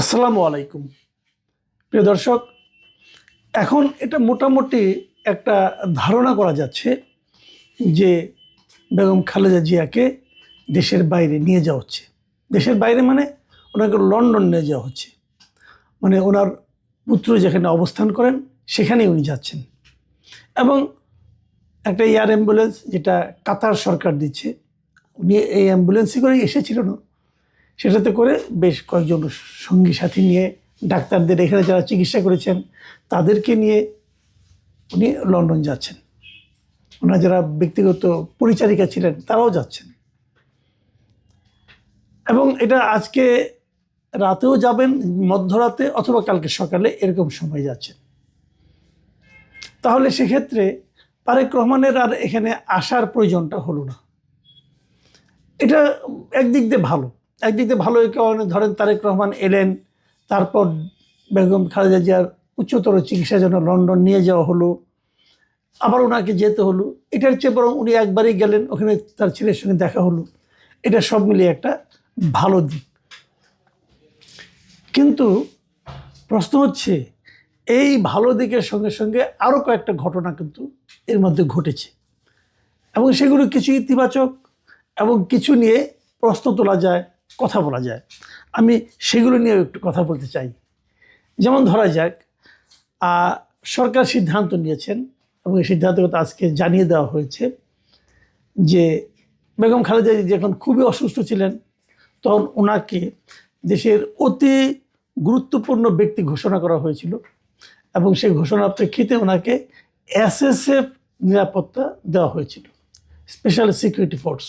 আসসালামু আলাইকুম। প্রিয় দর্শক, এখন এটা মোটামুটি একটা ধারণা করা যাচ্ছে যে বেগম খালেদা জিয়াকে দেশের বাইরে নিয়ে যাওয়া হচ্ছে। দেশের বাইরে মানে ওনাকে লন্ডন নিয়ে যাওয়া হচ্ছে। মানে ওনার পুত্র যেখানে অবস্থান করেন, সেখানেই উনি যাচ্ছেন। এবং একটা এয়ার অ্যাম্বুলেন্স যেটা কাতার সরকার দিচ্ছে, উনি এই অ্যাম্বুলেন্সে করে এসেছিলেন সেটাতে করে বেশ কয়েকজন সঙ্গী সাথী নিয়ে ডাক্তারদের এখানে যারা চিকিৎসা করেছেন, তাদেরকে নিয়ে উনি লন্ডন যাচ্ছেন। ওনার যারা ব্যক্তিগত পরিচারিকা ছিলেন, তারাও যাচ্ছেন। এবং এটা আজকে রাতেও যাবেন, মধ্যরাতে অথবা কালকে সকালে এরকম সময় যাচ্ছেন। তাহলে সেক্ষেত্রে তারেক রহমানের আর এখানে আসার প্রয়োজনটা হলো না। এটা একদিক দিয়ে ভালো। একদিক দিয়ে ভালো কারণে ধরেন তারেক রহমান এলেন, তারপর বেগম খালেদা জিয়ার উচ্চতর চিকিৎসার জন্য লন্ডন নিয়ে যাওয়া হলো, আবার ওনাকে যেতে হলো। এটার চেয়ে বরং উনি একবারই গেলেন, ওখানে তার ছেলের সঙ্গে দেখা হলো। এটা সব মিলিয়ে একটা ভালো দিক। কিন্তু প্রশ্ন হচ্ছে, এই ভালো দিকের সঙ্গে সঙ্গে আরও কয়েকটা ঘটনা কিন্তু এর মধ্যে ঘটেছে। এবং সেগুলো কিছু ইতিবাচক এবং কিছু নিয়ে প্রশ্ন তোলা যায়। কথা বলা যায়। আমি সেগুলো নিয়ে একটু কথা বলতে চাই। যেমন ধরা যাক সরকার সিদ্ধান্ত নিয়েছেন এবং এই সিদ্ধান্ত কথা আজকে জানিয়ে দেওয়া হয়েছে যে বেগম খালেদা যখন খুবই অসুস্থ ছিলেন, তখন ওনাকে দেশের অতি গুরুত্বপূর্ণ ব্যক্তি ঘোষণা করা হয়েছিল এবং সেই ঘোষণার প্রেক্ষিতে ওনাকে এসএসএফ নিরাপত্তা দেওয়া হয়েছিল, স্পেশাল সিকিউরিটি ফোর্স।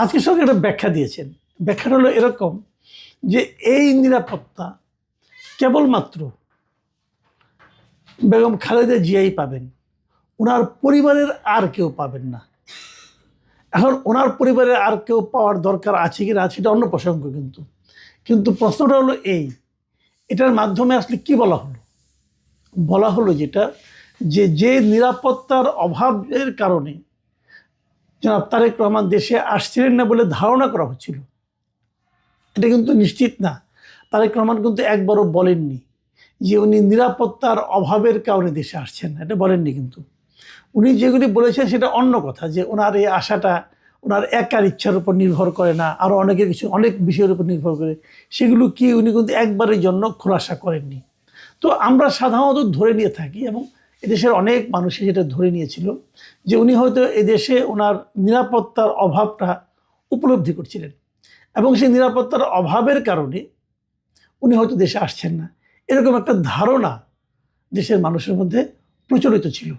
আজকে সরকার একটা ব্যাখ্যা দিয়েছেন। ব্যাখ্যাটা হলো এরকম যে এই নিরাপত্তা কেবলমাত্র বেগম খালেদা জিয়াই পাবেন, ওনার পরিবারের আর কেউ পাবেন না। এখন ওনার পরিবারের আর কেউ পাওয়ার দরকার আছে কি না সেটা অন্য প্রসঙ্গ কিন্তু। কিন্তু প্রশ্নটা হলো এই, এটার মাধ্যমে আসলে কি বলা হলো? বলা হলো যেটা যে যে নিরাপত্তার অভাবের কারণে জনাব তারেক রহমান দেশে আসছিলেন না বলে ধারণা করা হচ্ছিল। এটা কিন্তু নিশ্চিত না। তারেক রহমান কিন্তু একবারও বলেননি যে উনি নিরাপত্তার অভাবের কারণে দেশে আসছেন না। এটা বলেননি কিন্তু। উনি যেগুলি বলেছেন সেটা অন্য কথা যে ওনার এই আশাটা ওনার একার ইচ্ছার উপর নির্ভর করে না আরও অনেকের কিছু, অনেক বিষয়ের উপর নির্ভর করে। সেগুলো কি উনি কিন্তু একবারের জন্য খোলাসা করেননি। তো আমরা সাধারণত ধরে নিয়ে থাকি এবং এদেশের অনেক মানুষই যেটা ধরে নিয়েছিল যে উনি হয়তো এদেশে ওনার নিরাপত্তার অভাবটা উপলব্ধি করছিলেন। এবং সেই নিরাপত্তার অভাবের কারণে উনি হয়তো দেশে আসছেন না। এরকম একটা ধারণা দেশের মানুষের মধ্যে প্রচলিত ছিল।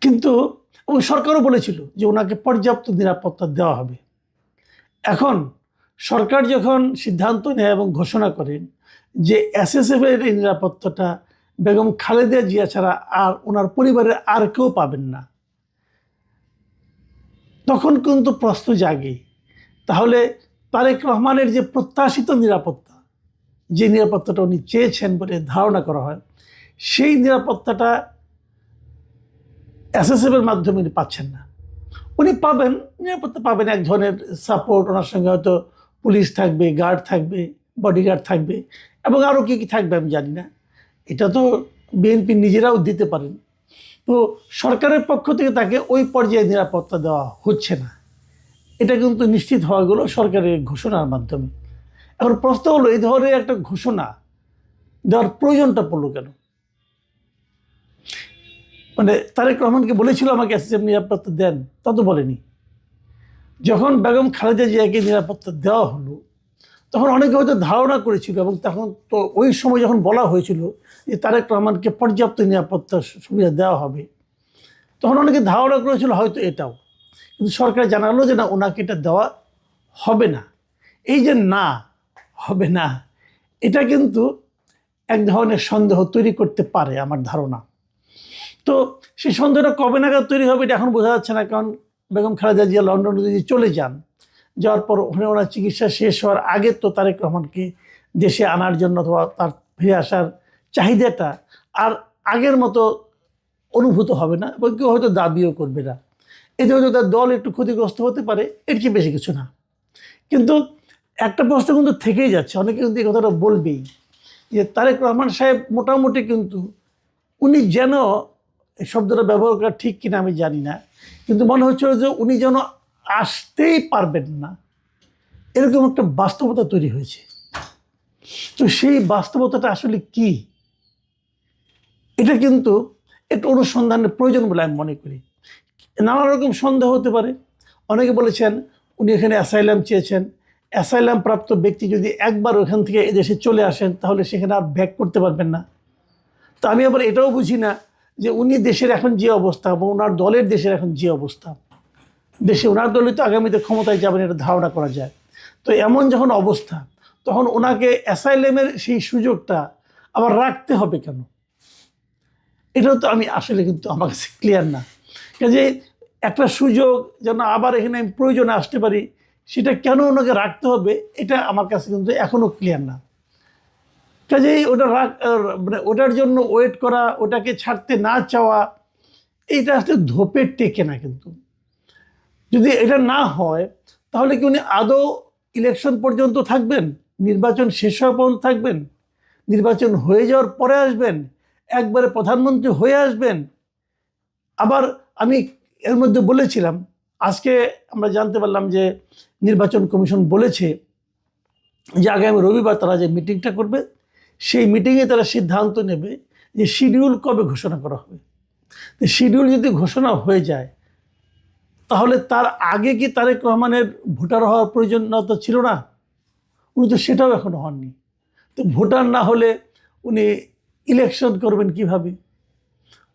কিন্তু এবং সরকারও বলেছিল যে ওনাকে পর্যাপ্ত নিরাপত্তা দেওয়া হবে। এখন সরকার যখন সিদ্ধান্ত নেয় এবং ঘোষণা করেন যে এসএসএফের এই নিরাপত্তাটা বেগম খালেদা জিয়া ছাড়া আর ওনার পরিবারের আর কেউ পাবেন না। তখন কিন্তু প্রশ্ন জাগে, তাহলে তারেক রহমানের যে প্রত্যাশিত নিরাপত্তা, যে নিরাপত্তাটা উনি চেয়েছেন বলে ধারণা করা হয়, সেই নিরাপত্তাটা এসএসএফের মাধ্যমে উনি পাচ্ছেন না। উনি পাবেন, নিরাপত্তা পাবেন এক ধরনের সাপোর্ট ওনার সঙ্গে হয়তো পুলিশ থাকবে গার্ড থাকবে বডিগার্ড থাকবে, এবং আরও কী কী থাকবে আমি জানি না। এটা তো বিএনপি নিজেরাও দিতে পারেন। তো সরকারের পক্ষ থেকে তাকে ওই পর্যায়ে নিরাপত্তা দেওয়া হচ্ছে না। এটা কিন্তু নিশ্চিত হওয়া গেলো সরকারের ঘোষণার মাধ্যমে। এখন প্রশ্ন হলো, এই ধরনের একটা ঘোষণা দেওয়ার প্রয়োজনটা পড়ল কেন? মানে তারেক রহমানকে বলেছিল আমাকে এসএসএফ নিরাপত্তা দেন, তা তো বলেনি। যখন বেগম খালেদা জিয়াকে নিরাপত্তা দেওয়া হলো তখন অনেকে হয়তো ধারণা করেছিল এবং তখন তো ওই সময় যখন বলা হয়েছিল যে তারেক রহমানকে পর্যাপ্ত নিরাপত্তা সুবিধা দেওয়া হবে, তখন অনেকে ধারণা করেছিল হয়তো এটাও। কিন্তু সরকার জানালো যে না, ওনাকে এটা দেওয়া হবে না। এই যে না, হবে না, এটা কিন্তু এক ধরনের সন্দেহ তৈরি করতে পারে আমার ধারণা। তো সেই সন্দেহটা কবে নাগাদ তৈরি হবে এটা এখন বোঝা যাচ্ছে না, কারণ বেগম খালেদা জিয়া লন্ডনে যদি চলে যান যাওয়ার পর ওখানে ওনার চিকিৎসা শেষ হওয়ার আগে তো তারেক রহমানকে দেশে আনার জন্য অথবা তার ফিরে আসার চাহিদাটা আর আগের মতো অনুভূত হবে না এবং কেউ হয়তো দাবিও করবে না। এতে হয়তো তার দল একটু ক্ষতিগ্রস্ত হতে পারে, এর চেয়ে বেশি কিছু না। কিন্তু একটা প্রশ্ন কিন্তু থেকেই যাচ্ছে, অনেকে কিন্তু এই কথাটা বলবেই যে তারেক রহমান সাহেব মোটামুটি কিন্তু উনি যেন এই শব্দটা ব্যবহার করা ঠিক কিনা আমি জানি না। কিন্তু মনে হচ্ছিল যে উনি যেন আসতেই পারবেন না। এরকম একটা বাস্তবতা তৈরি হয়েছে। তো সেই বাস্তবতাটা আসলে কি? এটা কিন্তু একটু অনুসন্ধানের প্রয়োজন বলে আমি মনে করি। নানা রকম সন্দেহ হতে পারে। অনেকে বলেছেন, উনি এখানে অ্যাসাইলাম চেয়েছেন। অ্যাসাইলাম প্রাপ্ত ব্যক্তি যদি একবার ওখান থেকে এদেশে চলে আসেন, তাহলে সেখানে আর ব্যাক করতে পারবেন না। তো আমি আবার এটাও বুঝি না যে উনি দেশের এখন যে অবস্থা বা ওনার দলের দেশের এখন যে অবস্থা। দেশে ওনার দলই তো আগামীতে ক্ষমতায় যাবেন এটা ধারণা করা যায়। তো এমন যখন অবস্থা, তখন ওনাকে অ্যাসাইলেমের সেই সুযোগটা আবার রাখতে হবে কেন? এটাও তো আমি আসলে কিন্তু আমার কাছে ক্লিয়ার না। কাজে একটা সুযোগ যেন আবার এখানে আমি প্রয়োজনে আসতে পারি, সেটা কেন ওনাকে রাখতে হবে, এটা আমার কাছে কিন্তু এখনও ক্লিয়ার না। কাজেই ওটা রাখ মানে ওটার জন্য ওয়েট করা, ওটাকে ছাড়তে না চাওয়া, এইটা আসলে ধোপের টেকে না কিন্তু। যদি এটা না হয়, তাহলে কি উনি আদৌ ইলেকশন পর্যন্ত থাকবেন? নির্বাচন শেষ হওয়া পর্যন্ত থাকবেন? নির্বাচন হয়ে যাওয়ার পরে আসবেন? একবারে প্রধানমন্ত্রী হয়ে আসবেন? আবার আমি এর মধ্যে বলেছিলাম, আজকে আমরা জানতে পারলাম যে নির্বাচন কমিশন বলেছে যে আগামী রবিবার তারা যে মিটিংটা করবে, সেই মিটিংয়ে তারা সিদ্ধান্ত নেবে যে শিডিউল কবে ঘোষণা করা হবে। শিডিউল যদি ঘোষণা হয়ে যায় তাহলে তার আগে কি তারেক রহমানের ভোটার হওয়ার প্রয়োজনীয়তা ছিল না? উনি তো সেটাও এখনও হননি। তো ভোটার না হলে উনি ইলেকশন করবেন কীভাবে?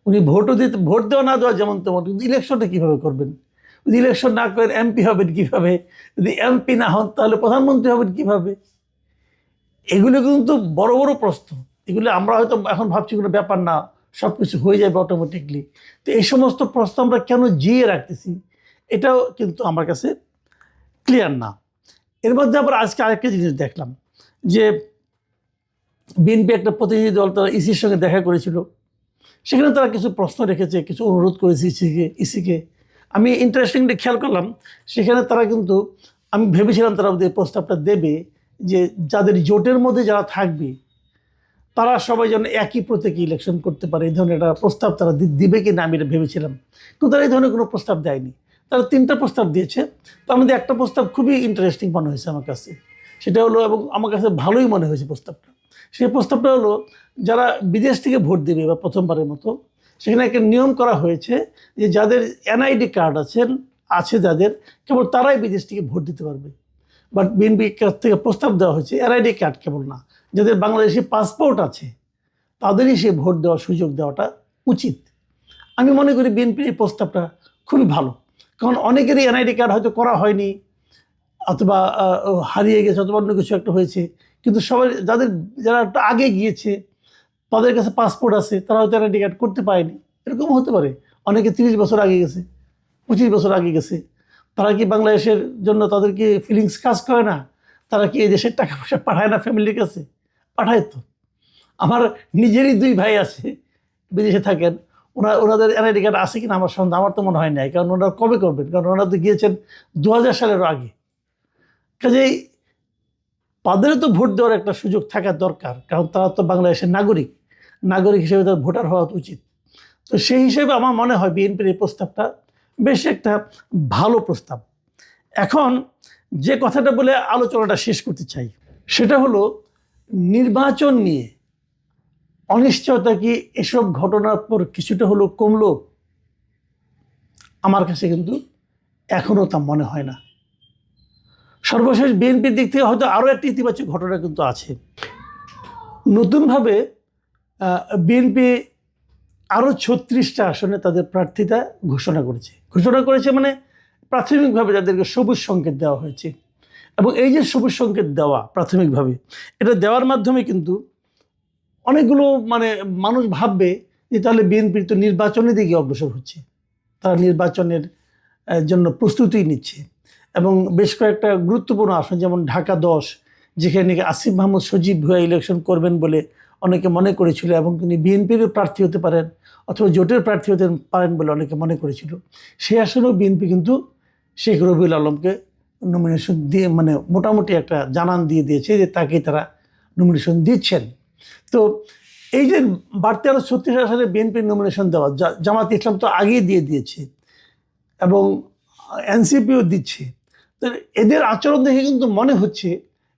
উনি ভোটও দিতে, ভোট দেওয়া না দেওয়া যেমন তেমন, কিন্তু ইলেকশনটা কীভাবে করবেন? যদি ইলেকশন না করেন এমপি হবেন কীভাবে? যদি এমপি না হন, তাহলে প্রধানমন্ত্রী হবেন কীভাবে? এগুলো কিন্তু বড় বড় প্রশ্ন। এগুলো আমরা হয়তো এখন ভাবছি কোনো ব্যাপার না সব কিছু হয়ে যাবে অটোমেটিকলি তো এই সমস্ত প্রশ্ন আমরা কেন জিয়ে রাখতেছি? এটাও কিন্তু আমার কাছে ক্লিয়ার না। এর মধ্যে আবার আজকে আরেকটা জিনিস দেখলাম যে বিএনপি একটা প্রতিনিধি দল তারা ইসির সঙ্গে দেখা করেছিল। সেখানে তারা কিছু প্রশ্ন রেখেছে, কিছু অনুরোধ করেছে ইসিকে ইসিকে আমি ইন্টারেস্টিংলি খেয়াল করলাম, সেখানে তারা কিন্তু আমি ভেবেছিলাম তারা ওদের প্রস্তাবটা দেবে যে যাদের জোটের মধ্যে যারা থাকবে, তারা সবাই যেন একই প্রতীকে ইলেকশন করতে পারে। এই ধরনের একটা প্রস্তাব তারা দিবে কি না আমি এটা ভেবেছিলাম। কিন্তু তারা এই ধরনের কোনো প্রস্তাব দেয়নি। তারা তিনটা প্রস্তাব দিয়েছে। তার মধ্যে একটা প্রস্তাব খুবই ইন্টারেস্টিং মনে হয়েছে আমার কাছে। সেটা হলো এবং আমার কাছে ভালোই মনে হয়েছে প্রস্তাবটা। সেই প্রস্তাবটা হলো, যারা বিদেশ থেকে ভোট দেবে বা প্রথমবারের মতো, সেখানে একটা নিয়ম করা হয়েছে যে যাদের এনআইডি কার্ড আছেন আছে যাদের, কেবল তারাই বিদেশ থেকে ভোট দিতে পারবে। বাট বিএনপির কাছ থেকে প্রস্তাব দেওয়া হয়েছে এনআইডি কার্ড কেবল না। যাদের বাংলাদেশি পাসপোর্ট আছে, তাদেরই সে ভোট দেওয়ার সুযোগ দেওয়াটা উচিত। আমি মনে করি বিএনপির এই প্রস্তাবটা খুবই ভালো। কারণ অনেকেরই এনআইডি কার্ড হয়তো করা হয়নি, অথবা হারিয়ে গেছে, অথবা অন্য কিছু একটা হয়েছে। কিন্তু সবাই, যাদের, যারা একটা আগে গিয়েছে, তাদের কাছে পাসপোর্ট আছে, তারা হয়তো এনআইডি কার্ড করতে পারেনি। এরকম হতে পারে। অনেকে তিরিশ বছর আগে গেছে, পঁচিশ বছর আগে গেছে। তারা কি বাংলাদেশের জন্য তাদের কি ফিলিংস কাজ করে না? তারা কি এই দেশের টাকা পয়সা পাঠায় না ফ্যামিলির কাছে? পাঠায় তো। আমার নিজেরই দুই ভাই আছে, বিদেশে থাকেন। ওনার ওনাদের এনআইডি কার্ড আছে কিনা আমার সন্দেহ, আমার তো মনে হয় নাই, কারণ ওনারা কবে করবেন? কারণ ওনারা তো গিয়েছেন দু হাজার সালেরও আগে। কাজেই তাদেরও তো ভোট দেওয়ার একটা সুযোগ থাকা দরকার, কারণ তারা তো বাংলাদেশের নাগরিক। নাগরিক হিসেবে তার ভোটার হওয়া উচিত। তো সেই হিসেবে আমার মনে হয় বিএনপির এই প্রস্তাবটা বেশ একটা ভালো প্রস্তাব। এখন যে কথাটা বলে আলোচনাটা শেষ করতে চাই, সেটা হলো নির্বাচন নিয়ে অনিশ্চয়তা কি এসব ঘটনার পর কিছুটা হলো কমলো? আমার কাছে কিন্তু এখনও তা মনে হয় না। সর্বশেষ বিএনপির দিক থেকে হয়তো আরও একটি ইতিবাচক ঘটনা কিন্তু আছে। নতুনভাবে বিএনপি আরও ছত্রিশটা আসনে তাদের প্রার্থিতা ঘোষণা করেছে। ঘোষণা করেছে মানে প্রাথমিকভাবে যাদেরকে সবুজ সংকেত দেওয়া হয়েছে। এবং এই যে সবুজ সংকেত দেওয়া প্রাথমিকভাবে, এটা দেওয়ার মাধ্যমে কিন্তু অনেকগুলো মানে মানুষ ভাববে যে তাহলে বিএনপির তো নির্বাচনের দিকে অগ্রসর হচ্ছে। তারা নির্বাচনের জন্য প্রস্তুতি নিচ্ছে। এবং বেশ কয়েকটা গুরুত্বপূর্ণ আসন, যেমন ঢাকা দশ, যেখানে নাকি আসিফ মাহমুদ সজীব ভুয়া ইলেকশন করবেন বলে অনেকে মনে করেছিল এবং তিনি বিএনপির প্রার্থী হতে পারেন অথবা জোটের প্রার্থী হতে পারেন বলে অনেকে মনে করেছিল। সেই আসনেও বিএনপি কিন্তু শেখ রবিউল আলমকে নমিনেশন দিয়ে মানে মোটামুটি একটা জানান দিয়ে দিয়েছে যে তাকে তারা নমিনেশন দিচ্ছেন। তো এই যে বাড়তি আরও ছত্রিশ সালে বিএনপির নমিনেশন দেওয়া জামাত ইসলাম তো আগেই দিয়ে দিয়েছে এবং এনসিপিও দিচ্ছে। তো এদের আচরণ দেখে কিন্তু মনে হচ্ছে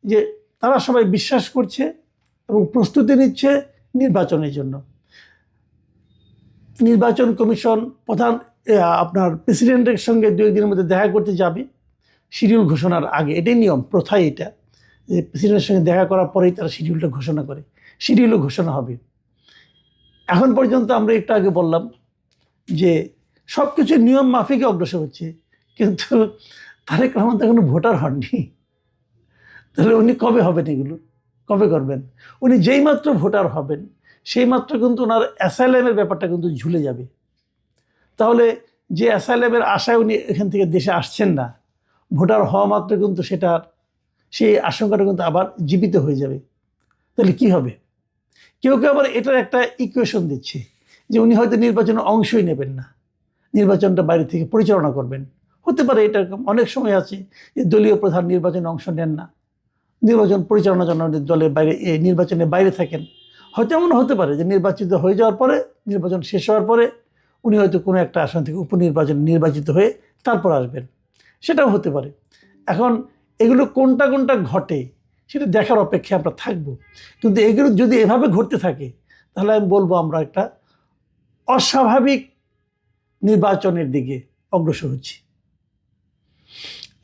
যে তারা সবাই বিশ্বাস করছে এবং প্রস্তুতি নিচ্ছে নির্বাচনের জন্য। নির্বাচন কমিশন প্রধান আপনার প্রেসিডেন্টের সঙ্গে দু একদিনের মধ্যে দেখা করতে যাবে। শিডিউল ঘোষণার আগে, এটাই নিয়ম, প্রথাই এটা। যে প্রেসিডেন্টের সঙ্গে দেখা করার পরেই তারা শিডিউলটা ঘোষণা করে। শিডিউলও ঘোষণা হবে। এখন পর্যন্ত আমরা একটু আগে বললাম যে সব কিছু নিয়ম মাফিকে অগ্রসর হচ্ছে, কিন্তু তারেক রহমান তো এখনও ভোটার হননি। তাহলে উনি কবে হবেন এগুলো? কবে করবেন? উনি যেই মাত্র ভোটার হবেন সেই মাত্র কিন্তু ওনার অ্যাসাইলামের ব্যাপারটা কিন্তু ঝুলে যাবে। তাহলে যে অ্যাসাইলামের আশায় উনি এখান থেকে দেশে আসছেন না, ভোটার হওয়া মাত্র কিন্তু সেটার, সেই আশঙ্কাটা কিন্তু আবার জীবিত হয়ে যাবে। তাহলে কি হবে? কেউ কেউ আবার এটার একটা ইকুয়েশন দিচ্ছে যে উনি হয়তো নির্বাচনে অংশই নেবেন না। নির্বাচনটা বাইরে থেকে পরিচালনা করবেন। হতে পারে এটা অনেক সময় আছে যে দলীয় প্রধান নির্বাচনে অংশ নেন না। নির্বাচন পরিচালনার জন্য দলের বাইরে এ, নির্বাচনের বাইরে থাকেন। হয়তো এমন হতে পারে যে নির্বাচিত হয়ে যাওয়ার পরে নির্বাচন শেষ হওয়ার পরে উনি হয়তো কোনো একটা আসন থেকে উপনির্বাচন নির্বাচিত হয়ে তারপর আসবেন। সেটাও হতে পারে। এখন এগুলো কোনটা কোনটা ঘটে সেটা দেখার অপেক্ষায় আমরা থাকব। কিন্তু এগুলো যদি এভাবে ঘটতে থাকে, তাহলে আমি বলব আমরা একটা অস্বাভাবিক নির্বাচনের দিকে অগ্রসর হচ্ছি।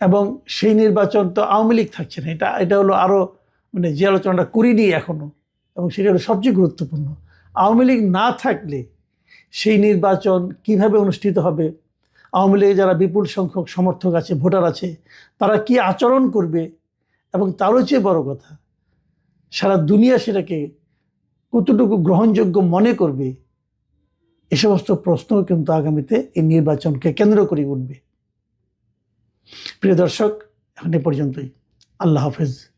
এবং সেই নির্বাচন তো আওয়ামী লীগ থাকছে না, এটা এটা হলো আরও মানে যে আলোচনাটা করিনি এখনও এবং সেটা হলো সবচেয়ে গুরুত্বপূর্ণ। আওয়ামী লীগ না থাকলে সেই নির্বাচন কীভাবে অনুষ্ঠিত হবে? আওয়ামী লীগের যারা বিপুল সংখ্যক সমর্থক আছে, ভোটার আছে, তারা কি আচরণ করবে? এবং তারও চেয়ে বড় কথা, সারা দুনিয়া সেটাকে কতটুকু গ্রহণযোগ্য মনে করবে, এ সমস্ত প্রশ্ন কিন্তু আগামীতে এই নির্বাচনকে কেন্দ্র করে উঠবে। প্রিয় দর্শক, এখন এ পর্যন্তই। আল্লাহ হাফেজ।